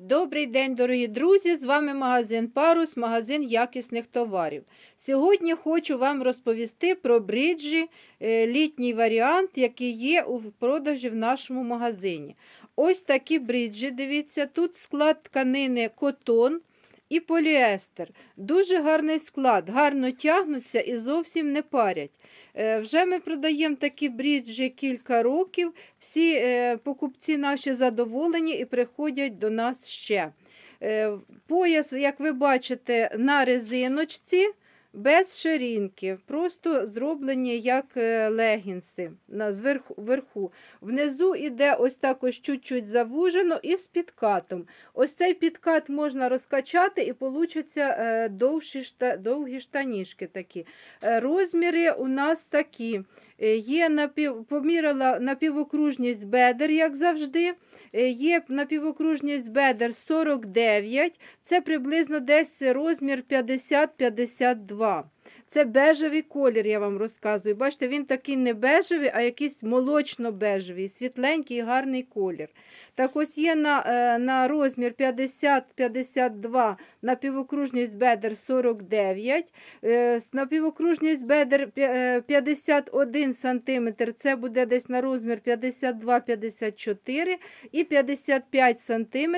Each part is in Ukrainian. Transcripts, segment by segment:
Добрий день, дорогі друзі! З вами магазин Парус, магазин якісних товарів. Сьогодні хочу вам розповісти про бриджі, е, літній варіант, який є у продажі в нашому магазині. Ось такі бриджі, дивіться, тут склад тканини котон і поліестер. Дуже гарний склад, гарно тягнуться і зовсім не парять. Е, Вже ми продаємо такі бріджі кілька років. Всі е, покупці наші задоволені і приходять до нас ще. Е, Пояс, як ви бачите, на резиночці. Без ширинки, просто зроблені як е, легінси зверху верху. Внизу іде ось так ось чуть-чуть завужено і з підкатом. Ось цей підкат можна розкачати і получаться довші шта, довгі штанішки такі. Е, Розміри у нас такі. Е, Є напів, поміряла напівокружність бедер, як завжди. Е, Є напівокружність бедер 49, це приблизно десь розмір 50-52. Це бежевий колір, я вам розказую. Бачите, він такий не бежевий, а якийсь молочно-бежевий, світленький, гарний колір. Так ось є на, е, на розмір 50-52 напівокружність бедер 49, е, с- напівокружність бедер е, 51 см, це буде десь на розмір 52-54 і 55 см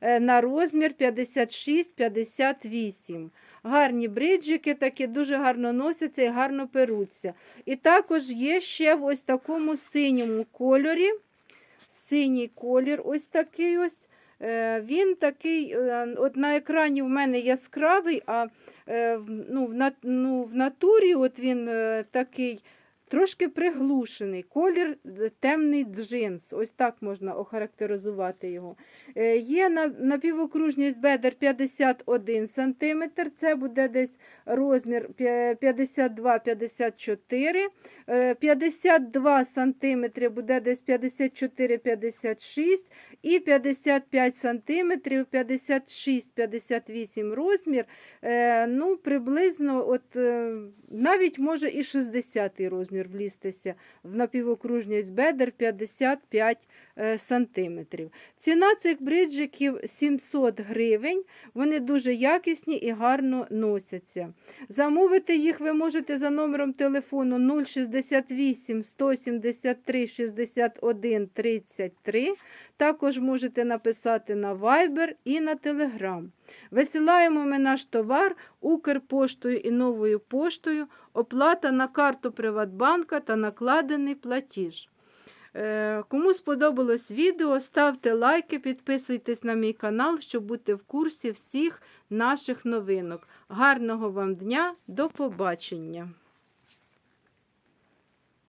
е, на розмір 56-58. Гарні бриджики такі дуже гарно носяться і гарно перуться. І також є ще в ось такому синьому кольорі. Синій колір ось такий ось. Е, Він такий, е, от на екрані в мене яскравий, а е, ну, ну, в натурі от він такий трошки приглушений. Колір е, темний джинс. Ось так можна охарактеризувати його. Е, Є на- напівокружність бедер 51 см, це буде десь розмір 52-54 Е, 52 см буде десь 54-56 і 55 см 56-58 розмір. Е, Ну, приблизно, от, навіть може і 60 розмір влізтися в напівокружність бедер 55 е, сантиметрів. Ціна цих бриджиків 700 гривень. Вони дуже якісні і гарно носяться. Замовити їх ви можете за номером телефону 068 173 61 33. Також можете написати на Viber і на Telegram. Висилаємо ми наш товар Укрпоштою і новою поштою, оплата на карту Приватбанка та накладений платіж. Е, Кому сподобалось відео, ставте лайки, підписуйтесь на мій канал, щоб бути в курсі всіх наших новинок. Гарного вам дня, до побачення!